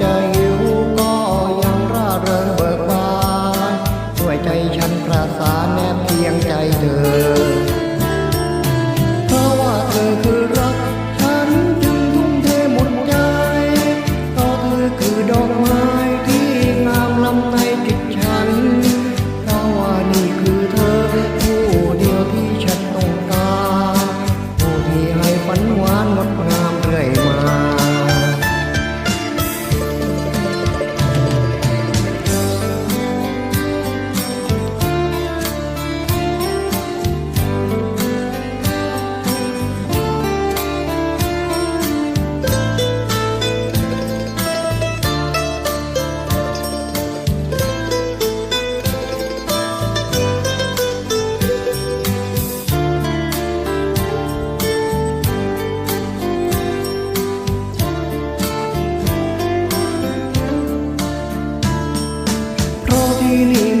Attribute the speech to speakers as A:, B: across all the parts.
A: จะหิวก็ยังร่าเริงเบิกบานช่วยใจฉันประสานแนบเพียงใจเธอ meaning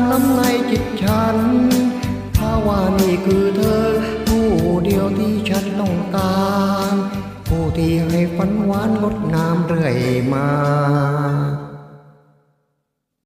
A: ามล้ำในจิตฉันภาวานี่คือเธอ ผู้เดียวที่ฉันต้องการ ผู้ที่ให้ฝันหวานงดงามเรื่อยมา